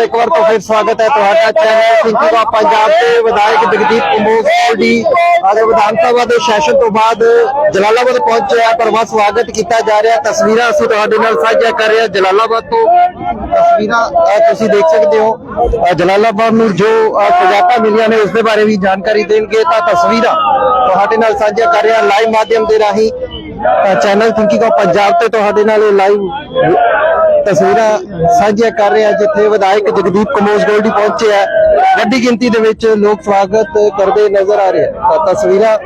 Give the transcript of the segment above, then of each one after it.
ਨਮਸਕਾਰ ਇੱਕ ਵਾਰ ਤੋਂ ਫਿਰ ਸਵਾਗਤ ਹੈ ਤੁਹਾਡਾ ਚੈਨਲ ਸਿੰਕੂਗਾ ਪੰਜਾਬ ਦੇ ਵਿਧਾਇਕ ਜਗਦੀਪ ਕਮੋਸ ਜੀ ਅੱਜ ਵਿਧਾਨ ਸਭਾ ਦੇ ਸੈਸ਼ਨ ਤੋਂ ਬਾਅਦ ਜਲਾਲਾਬਾਦ ਪਹੁੰਚੇ ਆ ਪਰ ਵਾ ਸਵਾਗਤ ਕੀਤਾ ਜਾ ਰਿਹਾ। ਤਸਵੀਰਾਂ ਅਸੀਂ ਤੁਹਾਡੇ ਨਾਲ ਸਾਂਝਾ ਕਰ ਰਹੇ ਹਾਂ। ਜਲਾਲਾਬਾਦ ਤੋਂ ਤਸਵੀਰਾਂ ਤੁਸੀਂ ਦੇਖ ਸਕਦੇ ਹੋ। ਜਲਾਲਾਬਾਦ ਨੂੰ ਜੋ ਸਜਾਤਾਂ ਮਿਲੀਆਂ ਨੇ ਉਸ ਦੇ ਬਾਰੇ ਵੀ ਜਾਣਕਾਰੀ ਦੇਣਗੇ ਤਾਂ ਤਸਵੀਰਾਂ ਤੁਹਾਡੇ ਨਾਲ ਸਾਂਝਾ ਕਰ ਰਿਹਾ ਲਾਈਵ ਮਾਧਿਅਮ ਦੇ ਰਾਹੀਂ ਚੈਨਲ ਥਿੰਕਿੰਗ ਆਫ ਪੰਜਾਬ ਤੇ ਤੁਹਾਡੇ ਨਾਲ ਇਹ ਲਾਈਵ ਤਸਵੀਰਾਂ ਸਾਂਝੀਆਂ ਕਰ ਰਹੇ ਹਾਂ, ਜਿੱਥੇ ਵਿਧਾਇਕ ਜਗਦੀਪ ਕਮੋਜ ਗੋਲਡੀ ਪਹੁੰਚੇ ਆ। ਵੱਡੀ ਗਿਣਤੀ ਦੇ ਵਿੱਚ ਲੋਕ ਸਵਾਗਤ ਕਰਦੇ ਨਜ਼ਰ ਆ ਰਹੇ ਆ। ਤਾਂ ਤਸਵੀਰਾਂ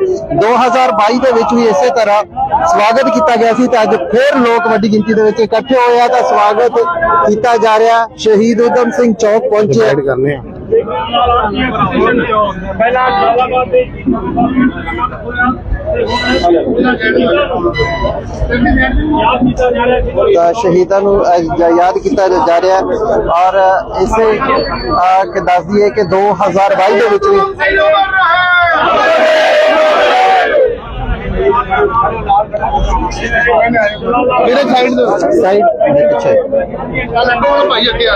2022 ਦੇ ਵਿੱਚ ਵੀ ਇਸੇ ਤਰ੍ਹਾਂ ਸਵਾਗਤ ਕੀਤਾ ਗਿਆ ਸੀ ਤਾਂ ਅੱਜ ਫਿਰ ਲੋਕ ਵੱਡੀ ਗਿਣਤੀ ਦੇ ਵਿੱਚ ਇਕੱਠੇ ਹੋਏ ਆ। ਤਾਂ ਸਵਾਗਤ ਕੀਤਾ ਜਾ ਰਿਹਾ। ਸ਼ਹੀਦ ਉਦਮ ਸਿੰਘ ਚੌਕ ਪਹੁੰਚੇ ਪਹਿਲਾਂ ਜਲਾਲਾਬਾਦ ਦੇ ਸ਼ਹੀਦਾਂ ਨੂੰ ਯਾਦ ਕੀਤਾ ਜਾ ਰਿਹਾ ਹੈ। ਔਰ ਇਸੇ ਅਹ, ਕਿ ਦੱਸ ਦਈਏ ਕਿ 2022 ਦੇ ਵਿੱਚ ਵੀ ਮੇਰੇ ਸਾਈਡ ਦੇ ਸਾਈਡ ਪਿੱਛੇ। ਭਾਈ ਅੱਗੇ ਆ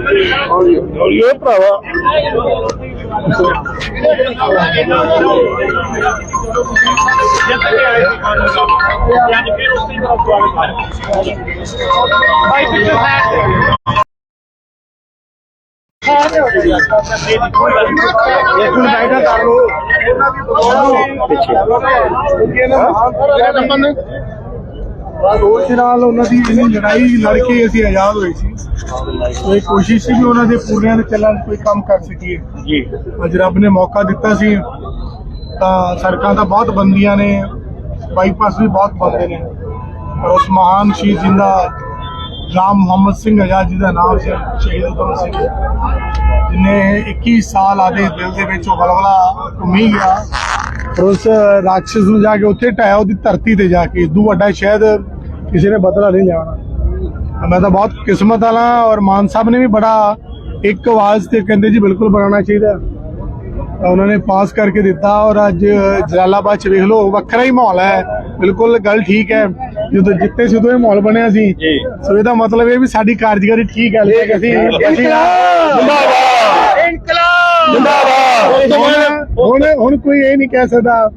ਇਹ ਭਰਾਵਾ ਅੱਜ ਫਿਰ ਉਸੇ ਤਰ੍ਹਾਂ ਸਵਾਗਤ ਹੈ। ਭਾਈ ਪਿੱਛੇ ਸਾਈਡ ਇੱਕ ਮਿੰਟ ਦੋਸਤ ਨਾਲ ਉਹਨਾਂ ਦੀ ਇੰਨੀ ਲੜਾਈ ਲੜ ਕੇ ਅਸੀਂ ਆਜ਼ਾਦ ਹੋਏ ਸੀ। ਤੇ ਕੋਸ਼ਿਸ਼ ਸੀ ਵੀ ਉਹਨਾਂ ਦੇ ਪੂਰਿਆਂ ਦੇ ਚੱਲਣ ਕੋਈ ਕੰਮ ਕਰ ਸਕੀਏ। ਜੀ। ਅੱਜ ਰੱਬ ਨੇ ਮੌਕਾ ਦਿੱਤਾ ਸੀ। ਤਾਂ ਸੜਕਾਂ ਤਾਂ ਬਹੁਤ ਬੰਦੀਆਂ ਨੇ। ਬਾਈਪਾਸ ਵੀ ਬਹੁਤ ਬੰਦੇ ਨੇ। ਪਰ ਉਸ ਮਹਾਨ ਸ਼ਹੀਦ ਜਿੰਦਾ ਰਾਮ ਮੁਹੰਮਦ ਸਿੰਘ ਆਜ਼ਾਦ ਜੀ ਦਾ ਨਾਮ ਸੀ ਸ਼ਹੀਦ ਉਦਮ ਸਿੰਘ। ਜਿਨੇ 21 ਸਾਲ ਆਦੇ ਦਿਲ ਦੇ ਵਿੱਚ ਉਹ ਬਲਬਲਾ ਘੁੰਮੀ ਗਿਆ। ਉਸ ਰਾਖਸ਼ ਨੂੰ ਜਾ ਕੇ ਉੱਥੇ ਢਾਇਆ ਉਹਦੀ ਧਰਤੀ ਤੇ ਜਾ ਕੇ। ਇਦੂ ਵੱਡਾ ਸ਼ਾਇਦ ਕਿਸੇ ਨੇ ਬਦਲਾ ਨਹੀਂ ਲੈਣਾ ਮੈਂ ਤਾਂ ਬਹੁਤ ਕਿਸਮਤ ਵਾਲਾ ਔਰ ਮਾਨ ਸਾਹਿਬ ਨੇ ਵੀ ਬੜਾ ਇੱਕ ਆਵਾਜ਼ ਤੇ ਕਹਿੰਦੇ ਜੀ ਬਿਲਕੁਲ ਬਣਾਉਣਾ ਚਾਹੀਦਾ ਤਾਂ ਉਹਨਾਂ ਨੇ ਪਾਸ ਕਰਕੇ ਦਿੱਤਾ ਔਰ ਅੱਜ ਜਲਾਲਾਬਾਦ ਚ ਵੇਖ ਲਓ ਵੱਖਰਾ ਹੀ ਮਾਹੌਲ ਹੈ ਬਿਲਕੁਲ ਗੱਲ ਠੀਕ ਹੈ ਜਦੋਂ ਜਿੱਤੇ ਸੀ ਉਦੋਂ ਇਹ ਮਾਹੌਲ ਬਣਿਆ ਸੀ। ਸੋ ਇਹਦਾ ਮਤਲਬ ਇਹ ਵੀ ਸਾਡੀ ਕਾਰਜਕਾਰੀ ਠੀਕ ਹੈ ਲੇਕਿਨ ਅਸੀਂ ਇਨਕਲਾਬ ਜਿੰਦਾਬਾਦ ਹੁਣ ਹੁਣ ਕੋਈ ਇਹ ਨਹੀਂ ਕਹਿ ਸਕਦਾ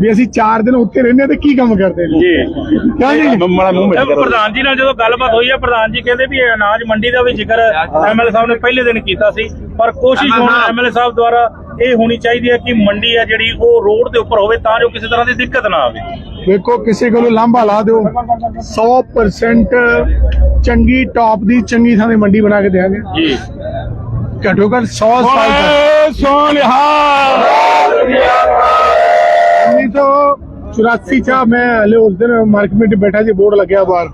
ਵੀ ਅਸੀਂ 4 ਦਿਨ ਉੱਥੇ ਰਹਿੰਦੇ ਹਾਂ ਤੇ ਕੀ ਕੰਮ ਕਰਦੇ ਨੇ? ਜੀ। ਕਿਉਂ ਜੀ ਮਾੜਾ ਮੂੰਹ ਪ੍ਰਧਾਨ ਜੀ ਨਾਲ ਜਦੋਂ ਗੱਲਬਾਤ ਹੋਈ ਹੈ ਪ੍ਰਧਾਨ ਜੀ ਕਹਿੰਦੇ ਵੀ ਇਹ ਅਨਾਜ ਮੰਡੀ ਦਾ ਵੀ ਜ਼ਿਕਰ ਐਮਐਲਏ ਸਾਹਿਬ ਨੇ ਪਹਿਲੇ ਦਿਨ ਕੀਤਾ ਸੀ ਪਰ ਕੋਸ਼ਿਸ਼ ਹੁਣ ਐਮਐਲਏ ਸਾਹਿਬ ਦੁਆਰਾ ਇਹ ਹੋਣੀ ਚਾਹੀਦੀ ਹੈ ਕਿ ਮੰਡੀ ਹੈ ਜਿਹੜੀ ਉਹ ਰੋਡ ਦੇ ਉੱਪਰ ਹੋਵੇ ਤਾਂ ਜੋ ਕਿਸੇ ਤਰ੍ਹਾਂ ਦੀ ਦਿੱਕਤ ਨਾ ਆਵੇ। ਵੇਖੋ ਕਿਸੇ ਕੋਲੋਂ ਲਾਂਭਾ ਲਾ ਦਿਓ। 100% ਚੰਗੀ ਟੌਪ ਦੀ ਚੰਗੀ ਥਾਂ ਦੀ ਮੰਡੀ ਬਣਾ ਕੇ ਦੇਵਾਂਗੇ ਜੀ। ਘੱਟੋ ਘੱਟ 100 ਸਾਲ ਤੱਕ। 1984 ਚ ਮੈਂ ਹਲੇ ਉਸ ਦਿਨ ਮਾਰਕੀਟ ਵਿੱਚ ਬੈਠਾ ਸੀ ਬੋਰਡ ਲੱਗਿਆ ਬਾਹਰ।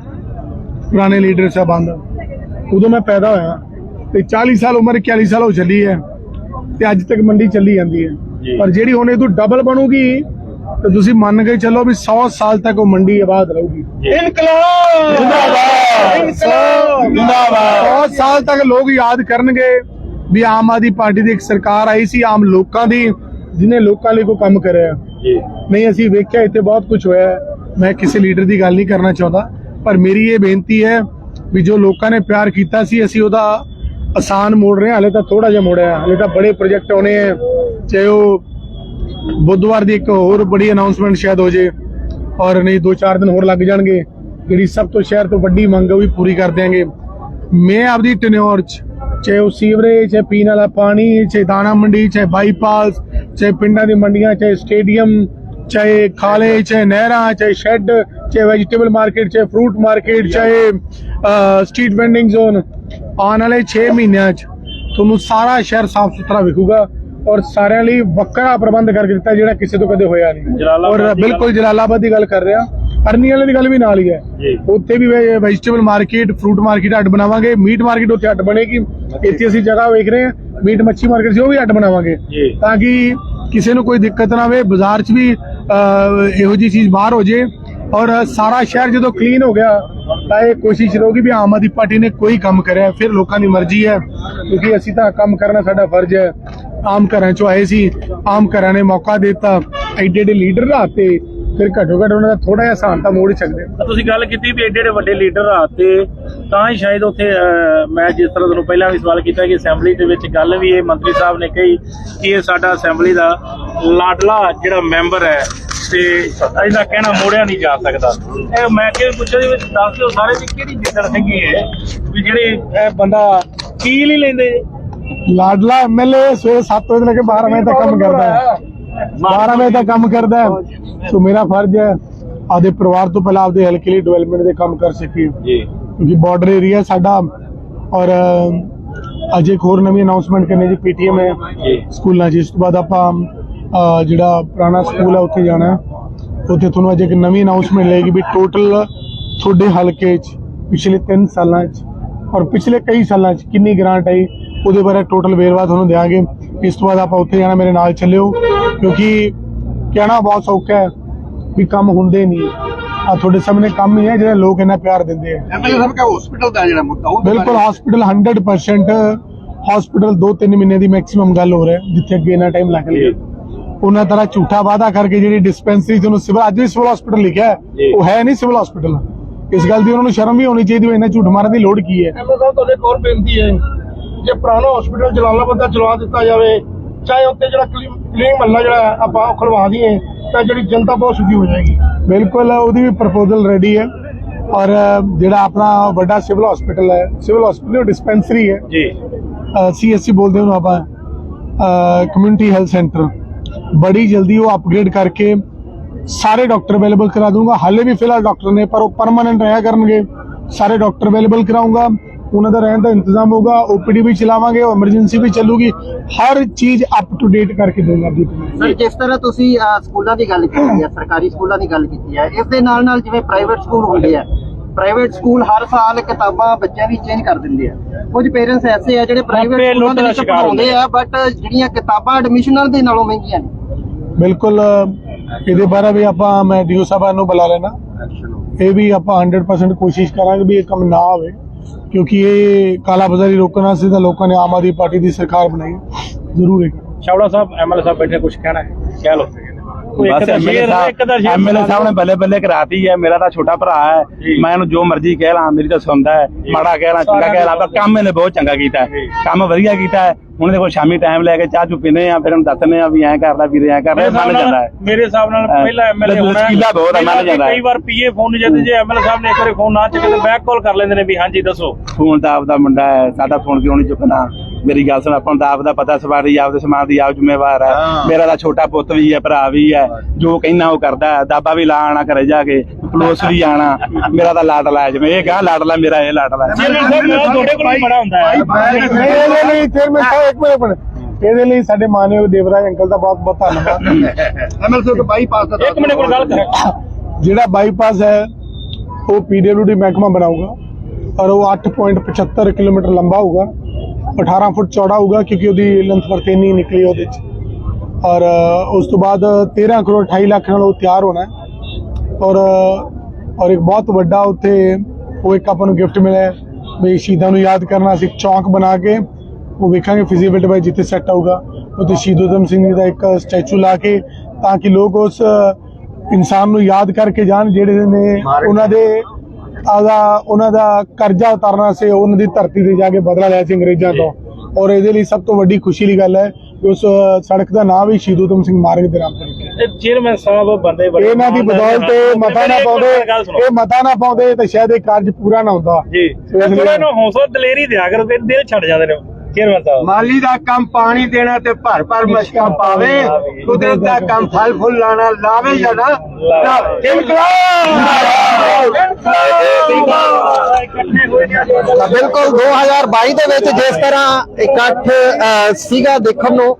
ਪੁਰਾਣੇ ਲੀਡਰ ਸਾਹਿਬਾਨ ਦਾ ਉਦੋਂ ਮੈਂ ਪੈਦਾ ਹੋਇਆ। ਤੇ 40 ਸਾਲ ਉਮਰ 41 ਸਾਲ ਹੋ ਚੱਲੀ ਹੈ। ਤੇ ਅੱਜ ਤੱਕ ਮੰਡੀ ਚੱਲੀ ਜਾਂਦੀ। ਹੈ। ਪਰ ਜਿਹੜੀ ਹੁਣ ਇਹ ਤੋਂ ਡਬਲ ਬਣੂਗੀ ਤੇ ਤੁਸੀਂ ਮੰਨ ਕੇ ਚੱਲੋ ਵੀ 100 ਸਾਲ ਤੱਕ ਉਹ ਮੰਡੀ ਆਬਾਦ ਰਹੂਗੀ। ਇਨਕਲਾਬ! ਜਿੰਦਾਬਾਦ! ਇਨਕਲਾਬ! ਬਹੁਤ ਸਾਲ ਤੱਕ ਲੋਕ ਯਾਦ ਕਰਨਗੇ ਵੀ ਆਮ ਆਦਮੀ ਪਾਰਟੀ ਦੀ ਇੱਕ ਸਰਕਾਰ ਆਈ ਸੀ ਆਮ ਲੋਕਾਂ ਦੀ ਜਿਹਨੇ ਲੋਕਾਂ ਲਈ ਕੋਈ ਕੰਮ ਕਰਿਆ। ਜੀ। ਨਹੀਂ, ਅਸੀਂ ਵੇਖਿਆ, ਇੱਥੇ ਬਹੁਤ ਕੁਝ ਹੋਇਆ ਮੈਂ ਕਿਸੇ ਲੀਡਰ ਦੀ ਗੱਲ ਨਹੀਂ ਕਰਨਾ ਚਾਹੁੰਦਾ, ਪਰ ਮੇਰੀ ਇਹ ਬੇਨਤੀ ਹੈ ਵੀ ਜੋ ਲੋਕਾਂ ਨੇ ਪਿਆਰ ਕੀਤਾ ਸੀ, ਅਸੀਂ ਉਹਦਾ ਆਸਾਨ ਮੋੜ ਰਹੇ ਹਾਂ। ਹਲੇ ਤਾਂ ਥੋੜਾ ਜਿਹਾ ਮੋੜਿਆ ਹਲੇ ਤਾਂ ਬੜੇ ਪ੍ਰੋਜੈਕਟ ਆਉਣੇ ਆ ਚਾਹੇ ਉਹ ਬੁੱਧਵਾਰ ਦੀ ਇੱਕ ਹੋਰ ਬੜੀ ਅਨਾਉਂਸਮੈਂਟ ਸ਼ਾਇਦ ਹੋ ਜੇ ਔਰ ਨਹੀਂ 2-4 ਦਿਨ ਹੋਰ ਲੱਗ ਜਾਣਗੇ। ਜਿਹੜੀ ਸਭ ਤੋਂ ਸ਼ਹਿਰ ਤੋਂ ਵੱਡੀ ਮੰਗ ਹੈ, ਉਹ ਵੀ ਪੂਰੀ ਕਰ ਦਿਆਂਗੇ। ਮੈਂ ਆਪਦੀ ਟਨਿਓਰ ਚ, ਚਾਹੇ ਉਹ ਸੀਵਰੇਜ, ਚਾਹੇ ਪੀਣ ਵਾਲਾ ਪਾਣੀ, ਚਾਹੇ ਦਾਣਾ ਮੰਡੀ, ਚਾਹੇ ਬਾਈਪਾਸ ਚਾਹੇ ਪਿੰਡਾਂ ਦੀ ਮੰਡੀਆਂ ਚਾਹੇ ਸਟੇਡੀਅਮ ਚਾਹੇ ਖਾਲੇ ਚਾਹੇ ਨਹਿਰਾਂ ਚਾਹੇ ਸ਼ੈੱਡ ਚਾਹੇ ਵੈਜੀਟੇਬਲ ਮਾਰਕੀਟ ਚਾਹੇ ਫਰੂਟ ਮਾਰਕੀਟ ਚਾਹੇ ਸਟਰੀਟ ਵੈਂਡਿੰਗ ਜ਼ੋਨ ਆਉਣ ਵਾਲੇ 6 ਮਹੀਨਿਆਂ ਚ ਤੁਹਾਨੂੰ ਸਾਰਾ ਸ਼ਹਿਰ ਸਾਫ਼ ਸੁਥਰਾ ਵਿਖੂਗਾ ਔਰ ਸਾਰਿਆਂ ਲਈ ਵੱਖਰਾ ਪ੍ਰਬੰਧ ਕਰਕੇ ਦਿੱਤਾ ਜਿਹੜਾ ਕਿਸੇ ਤੋਂ ਕਦੇ ਹੋਇਆ ਨਹੀਂ। ਔਰ ਬਿਲਕੁਲ ਜਲਾਲਾਬਾਦ ਦੀ ਗੱਲ ਕਰ ਰਿਹਾ। ਅਰਨੀ ਵਾਲੇ ਦੀ ਗੱਲ ਵੀ ਨਾਲ ਹੀ ਹੈ। ਉੱਥੇ ਵੀ ਵੈਜੀਟੇਬਲ ਮਾਰਕੀਟ ਫਰੂਟ ਮਾਰਕੀਟ ਅੱਡ ਬਣਾਵਾਂਗੇ। ਮੀਟ ਮਾਰਕੀਟ ਉੱਥੇ ਅੱਡ ਬਣੇਗੀ। ਇੱਥੇ ਅਸੀਂ ਜਗ੍ਹਾ ਵੇਖ ਰਹੇ ਹਾਂ। ਮੀਟ ਮੱਛੀ ਮਾਰਕੀਟ ਸੀ ਉਹ ਵੀ ਅੱਡ ਬਣਾਵਾਂਗੇ। ਤਾਂ ਕਿ ਕਿਸੇ ਨੂੰ ਕੋਈ ਦਿੱਕਤ ਨਾ ਆਵੇ ਬਾਜ਼ਾਰ 'ਚ ਵੀ ਇਹੋ ਜੀ ਚੀਜ਼ ਬਾਹਰ ਹੋ ਜੇ। ਔਰ ਸਾਰਾ ਸ਼ਹਿਰ ਜਦੋਂ ਕਲੀਨ ਹੋ ਗਿਆ ਤਾਂ ਇਹ ਕੋਸ਼ਿਸ਼ ਰਹੂਗੀ ਵੀ ਆਮ ਆਦਮੀ ਪਾਰਟੀ ਨੇ ਕੋਈ ਕੰਮ ਕਰਿਆ। ਫਿਰ ਲੋਕਾਂ ਦੀ ਮਰਜ਼ੀ ਹੈ ਕਿਉਂਕਿ ਅਸੀਂ ਤਾਂ ਕੰਮ ਕਰਨਾ ਸਾਡਾ ਫਰਜ਼ ਹੈ। ਆਮ ਘਰਾਂ ਚੋਂ ਆਏ ਸੀ ਆਮ ਘਰਾਂ ਨੇ ਮੌਕਾ ਦਿੱਤਾ। ਐਡੇ ਐਡੇ ਲੀਡਰ ਰਾਤੇ ਫਿਰ ਘੱਟੋ ਘੱਟ ਉਹਨਾਂ ਦਾ ਥੋੜਾ ਜਿਹਾ ਸਾਨ ਤਾਂ ਮੋੜ ਹੀ ਸਕਦੇ ਤੁਸੀਂ ਗੱਲ ਕੀਤੀ ਵੀ ਏਡੇ ਏਡੇ ਵੱਡੇ ਲੀਡਰ ਆ ਤੇ ਤਾਂ ਹੀ ਸ਼ਾਇਦ ਉੱਥੇ ਅਹ, ਮੈਂ ਜਿਸ ਤਰ੍ਹਾਂ ਤੁਹਾਨੂੰ ਪਹਿਲਾਂ ਵੀ ਸਵਾਲ ਕੀਤਾ ਕਿ ਅਸੈਂਬਲੀ ਦੇ ਵਿੱਚ ਗੱਲ ਵੀ ਇਹ ਮੰਤਰੀ ਸਾਹਿਬ ਨੇ ਕਹੀ ਕਿ ਇਹ ਸਾਡਾ ਅਸੈਂਬਲੀ ਦਾ ਲਾਡਲਾ ਜਿਹੜਾ ਮੈਂਬਰ ਹੈ ਤੇ ਇਹਦਾ ਕਹਿਣਾ ਮੋੜਿਆ ਨਹੀਂ ਜਾ ਸਕਦਾ। ਇਹ ਮੈਂ ਕਿ ਪੁੱਛਿਆ ਦੇ ਵਿੱਚ ਦੱਸ ਦਿਓ ਸਾਰੇ ਵੀ ਕਿਹੜੀ ਜਿੱਦੜ ਹੈਗੀ ਹੈ ਵੀ ਜਿਹੜੇ ਇਹ ਬੰਦਾ ਕੀ ਨਹੀਂ ਲੈਂਦੇ ਲਾਡਲਾ ਐਮਐਲਏ ਸਵੇਰੇ 7 ਵਜੇ ਤੋਂ ਲੈ ਕੇ 12 ਵਜੇ ਤੱਕ ਕੰਮ ਕਰਦਾ ਹੈ। 12 ਵਜੇ ਤੱਕ ਕੰਮ ਕਰਦਾ ਹੈ। ਸੋ ਮੇਰਾ ਫਰਜ਼ ਹੈ ਆਦੇ ਪਰਿਵਾਰ ਤੋਂ ਪਹਿਲਾਂ ਆਪਦੇ ਹਲਕੇ ਲਈ ਡਿਵੈਲਪਮੈਂਟ ਦੇ ਕੰਮ ਕਰ ਸਕੀਏ। ਜੀ। ਕਿਉਂਕਿ ਬਾਰਡਰ ਏਰੀਆ ਸਾਡਾ ਔਰ ਅੱਜ ਇੱਕ ਹੋਰ ਨਵੀਂ ਅਨਾਉਂਸਮੈਂਟ ਕਰਨੀ ਜੀ ਪੀਟੀਐਮ ਹੈ। ਜੀ। ਸਕੂਲਾਂ 'ਚ। ਇਸ ਤੋਂ ਬਾਅਦ ਆਪਾਂ ਜਿਹੜਾ ਪੁਰਾਣਾ ਸਕੂਲ ਹੈ ਉੱਥੇ ਜਾਣਾ ਉੱਥੇ ਤੁਹਾਨੂੰ ਅੱਜ ਇੱਕ ਨਵੀਂ ਅਨਾਉਂਸਮੈਂਟ ਲਏਗੀ ਵੀ ਟੋਟਲ ਤੁਹਾਡੇ ਹਲਕੇ 'ਚ ਪਿਛਲੇ 3 ਸਾਲਾਂ 'ਚ ਔਰ ਪਿਛਲੇ ਕਈ ਸਾਲਾਂ 'ਚ ਕਿੰਨੀ ਗ੍ਰਾਂਟ ਆਈ ਉਹਦੇ ਬਾਰੇ ਟੋਟਲ ਵੇਰਵਾ ਤੁਹਾਨੂੰ ਦੇਵਾਂਗੇ ਇਸ ਤੋਂ ਬਾਅਦ ਆਪਾਂ ਉੱਥੇ ਜਾਣਾ ਮੇਰੇ ਨਾਲ ਚੱਲਿਓ। ਕਿਉਂਕਿ ਕਹਿਣਾ ਬਹੁਤ ਸੌਖਾ ਹੈ ਵੀ ਕੰਮ ਹੁੰਦੇ ਨਹੀਂ। ਆ ਤੁਹਾਡੇ ਸਾਹਮਣੇ ਕੰਮ ਹੀ ਹੈ ਜਿਹੜੇ ਲੋਕ ਇਹਨਾਂ ਪਿਆਰ ਦਿੰਦੇ ਆ। ਐਮਐਲਏ ਸਾਹਿਬ ਕਾ ਹਸਪੀਟਲ ਦਾ ਜਿਹੜਾ ਮੁੱਦਾ ਉਹ ਬਿਲਕੁਲ ਹਸਪੀਟਲ 100% ਹਸਪੀਟਲ 2-3 ਮਹੀਨੇ ਦੀ ਮੈਕਸਿਮਮ ਗੱਲ ਹੋ ਰਿਹਾ ਹੈ, ਜਿੱਥੇ ਅੱਗੇ ਇਹਨਾਂ ਟਾਈਮ ਲੱਗ ਲਿਆ ਉਹਨਾਂ ਤਰ੍ਹਾਂ ਝੂਠਾ ਵਾਅਦਾ ਕਰਕੇ ਜਿਹੜੀ ਡਿਸਪੈਂਸਰੀ ਤੁਹਾਨੂੰ ਸਿਵਲ ਅੱਜ ਵੀ ਸਿਵਲ ਹਸਪੀਟਲ ਲਿਖਿਆ। ਉਹ ਹੈ ਨਹੀਂ ਸਿਵਲ ਹਸਪੀਟਲ ਇਸ ਗੱਲ ਦੀ ਉਹਨਾਂ ਨੂੰ ਸ਼ਰਮ ਵੀ ਹੋਣੀ ਚਾਹੀਦੀ ਵੀ ਇਹਨਾਂ ਝੂਠ ਮਾਰਨ ਦੀ ਲੋੜ ਕੀ ਹੈ। ਐਮਐਲ ਸਾਹਿਬ ਤੁਹਾਡੇ ਹੋਰ ਬੇਨਤੀ ਹੈ ਜੇ ਪੁਰਾਣਾ ਹਸਪੀਟਲ ਜਲਾਲਾਬਾਦ ਦਾ ਚਲਵਾ ਦਿੱਤਾ ਜਾਵੇ। ਚਾਹੇ ਉੱਤੇ ਜਿਹੜਾ ਕਲੀਨ ਮੱਲਾ ਜਿਹੜਾ ਹੈ, ਆਪਾਂ ਉਹ ਖਲਵਾ ਦਈਏ ਤਾਂ ਜਿਹੜੀ ਜਨਤਾ ਬਹੁਤ ਸੁਖੀ ਹੋ ਜਾਏਗੀ। ਬਿਲਕੁਲ ਉਹਦੀ ਵੀ ਪ੍ਰਪੋਜ਼ਲ ਰੈਡੀ ਹੈ। ਔਰ ਜਿਹੜਾ ਆਪਣਾ ਵੱਡਾ ਸਿਵਲ ਹਸਪੀਟਲ ਹੈ ਸਿਵਲ ਹਸਪੀਟਲ ਡਿਸਪੈਂਸਰੀ ਹੈ। ਜੀ। ਸੀਐਸਸੀ ਬੋਲਦੇ ਉਹਨੂੰ ਆਪਾਂ। ਕਮਿਊਨਿਟੀ ਹੈਲਥ ਸੈਂਟਰ ਬੜੀ ਜਲਦੀ ਉਹ ਅਪਗ੍ਰੇਡ ਕਰਕੇ ਸਾਰੇ ਡਾਕਟਰ ਅਵੇਲੇਬਲ ਕਰਾ ਦੂੰਗਾ ਹਾਲੇ ਵੀ ਫਿਲਹਾਲ ਡਾਕਟਰ ਨੇ ਪਰ ਉਹ ਪਰਮਾਨੈਂਟ ਰਹਿਆ ਕਰਨਗੇ। ਸਾਰੇ ਡਾਕਟਰ ਅਵੇਲੇਬਲ ਕਰਾਉਂਗਾ ਉਹਨਾਂ ਦਾ ਰਹਿਣ ਦਾ ਇੰਤਜ਼ਾਮ ਹੋਗਾ ਓਪੀਡੀ ਵੀ ਚਲਾਵਾਂਗੇ ਐਮਰਜੈਂਸੀ ਵੀ ਚੱਲੂਗੀ ਹਰ ਚੀਜ਼ ਅਪ ਟੂ ਡੇਟ ਕਰਕੇ ਦੂੰਗਾ ਜੀ। ਤੁਹਾਨੂੰ ਸਰ ਜਿਸ ਤਰ੍ਹਾਂ ਤੁਸੀਂ ਸਕੂਲਾਂ ਦੀ ਗੱਲ ਕੀਤੀ ਹੈ ਸਰਕਾਰੀ ਸਕੂਲਾਂ ਦੀ ਗੱਲ ਕੀਤੀ ਹੈ ਇਸ ਦੇ ਨਾਲ ਨਾਲ ਜਿਵੇਂ ਪ੍ਰਾਈਵੇਟ ਸਕੂਲ ਹੁੰਦੇ ਆ ਪ੍ਰਾਈਵੇਟ ਸਕੂਲ ਹਰ ਸਾਲ ਕਿਤਾਬਾਂ ਬੱਚਿਆਂ ਦੀ ਚੇਂਜ ਕਰ ਦਿੰਦੇ ਆ। ਕੁਝ ਪੇਰੈਂਟਸ ਐਸੇ ਆ ਜਿਹੜੇ ਪ੍ਰਾਈਵੇਟ ਸਕੂਲਾਂ ਦੇ ਵਿੱਚ ਪੜਾਉਂਦੇ ਆ। ਬਟ ਜਿਹੜੀਆਂ ਕਿਤਾਬਾਂ ਐਡਮਿਸ਼ਨਲ ਦੇ ਨਾਲੋਂ ਮਹਿੰਗੀਆਂ ਨੇ। ਬਿਲਕੁਲ ਇਹਦੇ ਬਾਰੇ ਵੀ ਆਪਾਂ ਮੈਂ ਡੀਓ ਸਾਹਿਬਾਨ ਨੂੰ ਬੁਲਾ ਲੈਣਾ ਇਹ ਵੀ ਆਪਾਂ 100% ਕੋਸ਼ਿਸ਼ ਕਰਾਂਗੇ ਵੀ ਇਹ ਕੰਮ ਨਾ ਹੋਵੇ। ਕਿਉਂਕਿ ਇਹ ਕਾਲਾ ਬਾਜ਼ਾਰੀ ਰੋਕਣ ਵਾਸਤੇ ਤਾਂ ਲੋਕਾਂ ਨੇ ਆਮ ਆਦਮੀ ਪਾਰਟੀ ਦੀ ਸਰਕਾਰ ਬਣਾਈ। ਜ਼ਰੂਰ ਹੈ ਸ਼ਾਵੜਾ ਸਾਹਿਬ ਐਮਐਲਏ ਸਾਹਿਬ ਬੈਠੇ ਕੁਝ ਕਹਿਣਾ ਹੈ? ਕਹਿ ਲਓ। ਬਸ ਦਾ ਐਮਐਲਏ ਸ਼ੇਰ ਇੱਕ ਦਾ ਸ਼ੇਰ ਐਮਐਲਏ ਸਾਹਿਬ ਨੇ ਬੱਲੇ ਬੱਲੇ ਕਰਾਤੀ ਹੈ ਮੇਰਾ ਤਾਂ ਛੋਟਾ ਭਰਾ ਹੈ ਜੀ। ਮੈਂ ਇਹਨੂੰ ਜੋ ਮਰਜ਼ੀ ਕਹਿ ਲਾਂ ਮੇਰੀ ਤਾਂ ਸੁਣਦਾ ਹੈ ਮਾੜਾ ਕਹਿ ਲਾਂ ਚੰਗਾ ਕਹਿ ਲਾਂ ਪਰ ਕੰਮ ਇਹਨੇ ਬਹੁਤ ਚੰਗਾ ਕੀਤਾ ਹੈ ਕੰਮ ਵਧੀਆ ਕੀਤਾ ਹੈ ਹੁਣ ਦੇਖੋ ਸ਼ਾਮੀ ਟਾਈਮ ਲੈ ਕੇ ਚਾਹ ਚੁ ਪੀਨੇ ਆ ਫਿਰ ਉਹਨੂੰ ਦੱਸਨੇ ਆ ਵੀ ਐਂ ਕਰ ਲੈ ਵੀਰੇ ਐਂ ਕਰ ਲੈ ਮੇਰੇ ਹਿਸਾਬ ਮੰਨ ਜਾਂਦਾ ਹੈ ਨਾਲ ਮੇਰੇ ਹਿਸਾਬ ਨਾਲ ਹਾਂ। ਪਹਿਲਾ ਐਮਐਲਏ ਹੋਣਾ ਹੈ। ਲਚਕੀਲਾ ਬਹੁਤ ਹੈ, ਮੰਨ ਪਹਿਲਾਂ ਜਾਂਦਾ ਹੈ। ਕਈ ਵਾਰ ਪੀਏ ਫੋਨ ਨਹੀਂ ਜਾਂਦੇ ਜੇ ਐਮਐਲਏ ਸਾਹਿਬ ਨੇ ਇੱਕ ਵਾਰੀ ਫੋਨ ਨਾ ਚੱਕੇ ਤਾਂ ਬੈਕ ਕਾਲ ਕਰ ਲੈਂਦੇ ਨੇ ਵੀ ਹਾਂਜੀ ਦੱਸੋ ਫੋਨ ਤਾਂ ਆਪਦਾ ਮੁੰਡਾ ਹੈ ਸਾਡਾ ਫੋਨ ਕਿਉਂ ਨਹੀਂ ਚੁੱਕਣਾ ਮੇਰੀ ਗੱਲ ਸੁਣ ਆਪਾਂ ਨੂੰ ਤਾਂ ਆਪਦਾ ਪਤਾ ਸਵਾਰੀ ਆਪਦੇ ਸਮਾਨ ਦੀ ਆਪ ਜ਼ਿੰਮੇਵਾਰ ਹੈ। ਮੇਰਾ ਤਾਂ ਛੋਟਾ ਪੁੱਤ ਵੀ ਹੈ ਭਰਾ ਵੀ ਹੈ ਜੋ ਕਹਿੰਦਾ ਉਹ ਕਰਦਾ ਹੈ। ਦਾਬਾ ਵੀ ਲਾ ਆਣਾ ਘਰੇ ਜਾ ਕੇ ਪਲੋਸ ਵੀ ਆਣਾ। ਮੇਰਾ ਤਾਂ ਲਾਡਲਾ ਜਿਵੇਂ। ਇਹ ਕਹਾਂ ਲਾਡਲਾ ਮੇਰਾ ਇਹ ਲਾਡਲਾ ਤੁਹਾਡੇ ਕੋਲ ਵੀ ਬੜਾ ਹੁੰਦਾ ਹੈ। ਨਹੀਂ ਇਹਦੇ ਲਈ ਫਿਰ ਮੈਂ ਸਾਹਿਬ ਇੱਕ ਮਿੰਟ ਮਿੰਟ। ਇਹਦੇ ਲਈ ਸਾਡੇ ਮਾਨਯੋਗ ਦੇਵਰਾਜ ਅੰਕਲ ਦਾ ਬਹੁਤ ਬਹੁਤ ਧੰਨਵਾਦ। ਐਮਐਲ ਸਾਹਿਬ ਦਾ ਬਾਈਪਾਸ ਦਾ ਇੱਕ ਮਿੰਟ ਕੋਲ ਗੱਲ ਕਰਾਂ। ਜਿਹੜਾ ਬਾਈਪਾਸ ਹੈ ਉਹ ਪੀਡਬਲਯੂਡੀ ਮਹਿਕਮਾ ਬਣਾਊਗਾ। ਔਰ ਉਹ 8.75 ਕਿਲੋਮੀਟਰ ਲੰਬਾ ਹੋਊਗਾ। 18 ਫੁੱਟ ਚੌੜਾ ਹੋਊਗਾ ਕਿਉਂਕਿ ਉਹਦੀ ਲੈਂਥ ਵਰਤੇਨੀ ਨਿਕਲੀ ਉਹਦੇ ਚ। ਔਰ ਉਸ ਤੋਂ ਬਾਅਦ 13 ਕਰੋੜ 28 ਲੱਖ ਨਾਲ ਉਹ ਤਿਆਰ ਹੋਣਾ ਔਰ ਔਰ ਇੱਕ ਬਹੁਤ ਵੱਡਾ ਉੱਥੇ ਉਹ ਇੱਕ ਆਪਾਂ ਨੂੰ ਗਿਫਟ ਮਿਲਿਆ ਵੀ ਸ਼ਹੀਦਾਂ ਨੂੰ ਯਾਦ ਕਰਨਾ ਅਸੀਂ ਚੌਂਕ ਬਣਾ ਕੇ ਉਹ ਵੇਖਾਂਗੇ ਫਿਜ਼ੀਬਿਲਟੀ ਬਾਈ ਜਿੱਥੇ ਸੈੱਟ ਆਊਗਾ। ਉੱਥੇ ਸ਼ਹੀਦ ਊਧਮ ਸਿੰਘ ਜੀ ਦਾ ਇੱਕ ਸਟੈਚੂ ਲਾ ਕੇ ਤਾਂ ਕਿ ਲੋਕ ਉਸ ਇਨਸਾਨ ਨੂੰ ਯਾਦ ਕਰਕੇ ਜਾਣ ਜਿਹੜੇ ਨੇ ਉਹਨਾਂ ਦੇ ਆਦਾ ਉਹਨਾਂ ਦਾ ਕਰਜ਼ਾ ਉਤਾਰਨਾ ਸੀ ਉਹਨਾਂ ਦੀ ਧਰਤੀ ਤੇ ਜਾ ਕੇ ਬਦਲਾ ਲਿਆ ਸੀ ਅੰਗਰੇਜ਼ਾਂ ਤੋਂ। ਔਰ ਇਹਦੇ ਲਈ ਸਭ ਤੋਂ ਵੱਡੀ ਖੁਸ਼ੀ ਦੀ ਗੱਲ ਹੈ ਕਿ ਉਸ ਸੜਕ ਦਾ ਨਾਮ ਵੀ ਸ਼ਹੀਦ ਊਧਮ ਸਿੰਘ ਮਾਰਗ ਦੇ ਨਾਮ ਤੇ ਰੱਖਿਆ। ਚੇਅਰਮੈਨ ਸਾਹਿਬ ਬੰਦੇ ਬੜੇ ਇਹਨਾਂ ਦੀ ਬਦੌਲਤ ਮਤਾ ਨਾ ਪਾਉਂਦੇ ਇਹ ਮਤਾ ਨਾ ਪਾਉਂਦੇ ਤਾਂ ਸ਼ਾਇਦ ਇਹ ਕਾਰਜ ਪੂਰਾ ਨਾ ਹੁੰਦਾ। ਜੀ। ਥੋੜਾ ਨੂੰ ਹੌਸਲਾ ਦਲੇਰੀ ਦਿਆ ਕਰੋ ਫਿਰ ਦਿਲ ਛੱਡ ਜਾਂਦੇ ਨੇ। ਸਾਹਿਬ। ਮਾਲੀ ਦਾ ਕੰਮ ਪਾਣੀ ਦੇਣਾ ਤੇ ਭਰ ਭਰ ਮਸ਼ਕਾਂ ਪਾਵੇ ਕੁਦਰਤ ਦਾ ਕੰਮ ਫਲ ਫੁੱਲ ਲਾਣਾ ਲਾਵੇ ਜਾਂ ਨਾ? ਬਿਲਕੁਲ 2022 ਦੇ ਵਿੱਚ ਜਿਸ ਤਰ੍ਹਾਂ ਇਕੱਠ ਸੀਗਾ ਦੇਖਣ ਨੂੰ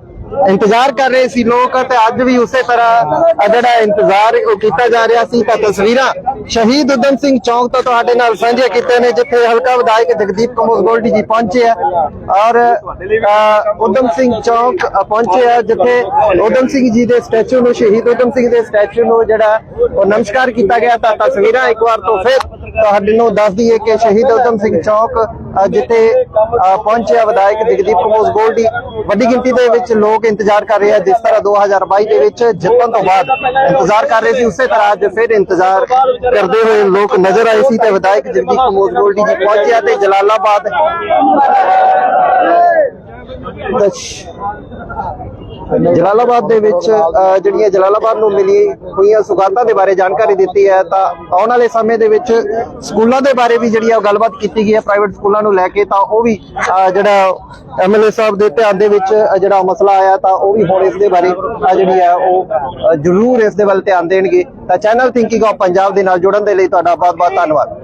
ਇੰਤਜ਼ਾਰ ਕਰ ਰਹੇ ਸੀ ਲੋਕ ਤੇ ਅੱਜ ਵੀ ਉਸੇ ਤਰ੍ਹਾਂ ਜਿਹੜਾ ਇੰਤਜ਼ਾਰ ਉਹ ਕੀਤਾ ਜਾ ਰਿਹਾ ਸੀ, ਤਾਂ ਤਸਵੀਰਾਂ ਸ਼ਹੀਦ ਉਦਮ ਸਿੰਘ ਚੌਂਕ ਤੋਂ ਤੁਹਾਡੇ ਨਾਲ ਸਾਂਝੇ ਕੀਤੇ ਨੇ, ਜਿੱਥੇ ਹਲਕਾ ਵਿਧਾਇਕ ਜਗਦੀਪ ਕਮੋਜ ਗੋਲਡੀ ਜੀ ਪਹੁੰਚੇ ਆ ਔਰ ਉਦਮ ਸਿੰਘ ਚੌਂਕ ਪਹੁੰਚੇ ਆ, ਜਿੱਥੇ ਉਦਮ ਸਿੰਘ ਜੀ ਦੇ ਸਟੈਚੂ ਨੂੰ, ਸ਼ਹੀਦ ਉਦਮ ਸਿੰਘ ਦੇ ਸਟੈਚੂ ਨੂੰ ਜਿਹੜਾ ਉਹ ਨਮਸਕਾਰ ਕੀਤਾ ਗਿਆ, ਤਾਂ ਤਸਵੀਰਾਂ ਇੱਕ ਵਾਰ ਤੋਂ ਫਿਰ ਤੁਹਾਡੇ ਨੂੰ ਦੱਸ ਦਈਏ ਕਿ ਸ਼ਹੀਦ ਉਦਮ ਸਿੰਘ ਚੌਂਕ ਜਿੱਥੇ ਪਹੁੰਚਿਆ ਵਿਧਾਇਕ ਜਗਦੀਪ ਕਮੋਜ ਗੋਲਡੀ, ਵੱਡੀ ਗਿਣਤੀ ਦੇ ਵਿੱਚ ਲੋਕ ਇੰਤਜ਼ਾਰ ਕਰ ਰਹੇ ਆ ਜਿਸ ਤਰ੍ਹਾਂ 2022 ਦੇ ਵਿੱਚ ਜਿੱਤਣ ਤੋਂ ਬਾਅਦ ਇੰਤਜ਼ਾਰ ਕਰ ਰਹੇ ਸੀ, ਉਸੇ ਤਰ੍ਹਾਂ ਅੱਜ ਫਿਰ ਇੰਤਜ਼ਾਰ ਕਰਦੇ ਹੋਏ ਲੋਕ ਨਜ਼ਰ ਆਏ ਸੀ ਤੇ ਵਿਧਾਇਕ ਜਗਦੀਪ ਕਮੋਜ ਗੋਲਡੀ ਜੀ ਪਹੁੰਚਿਆ ਤੇ ਜਲਾਲਾਬਾਦ। ਜਲਾਲਾਬਾਦ ਦੇ ਵਿੱਚ ਜਿਹੜੀਆਂ ਜਲਾਲਾਬਾਦ ਨੂੰ ਮਿਲੀ ਹੋਈਆਂ ਸੁਗਾਤਾਂ ਦੇ ਬਾਰੇ ਜਾਣਕਾਰੀ ਦਿੱਤੀ ਹੈ ਤਾਂ ਆਉਣ ਵਾਲੇ ਸਮੇਂ ਦੇ ਵਿੱਚ ਸਕੂਲਾਂ ਦੇ ਬਾਰੇ ਵੀ ਜਿਹੜੀ ਗੱਲਬਾਤ ਕੀਤੀ ਗਈ ਹੈ ਪ੍ਰਾਈਵੇਟ ਸਕੂਲਾਂ ਨੂੰ ਲੈ ਕੇ ਤਾਂ ਉਹ ਵੀ ਅ, ਜਿਹੜਾ ਐਮਐਲਏ ਸਾਹਿਬ ਦੇ ਧਿਆਨ ਦੇ ਵਿੱਚ ਜਿਹੜਾ ਮਸਲਾ ਆਇਆ ਤਾਂ ਉਹ ਵੀ ਹੁਣ ਇਸ ਦੇ ਬਾਰੇ ਜਿਹੜੀ ਹੈ ਉਹ ਜ਼ਰੂਰ ਇਸ ਦੇ ਵੱਲ ਧਿਆਨ ਦੇਣਗੇ। ਤਾਂ ਚੈਨਲ ਥਿੰਕਿੰਗ ਆਫ ਪੰਜਾਬ ਦੇ ਨਾਲ ਜੁੜਨ ਦੇ ਲਈ ਤੁਹਾਡਾ ਬਹੁਤ ਬਹੁਤ ਧੰਨਵਾਦ।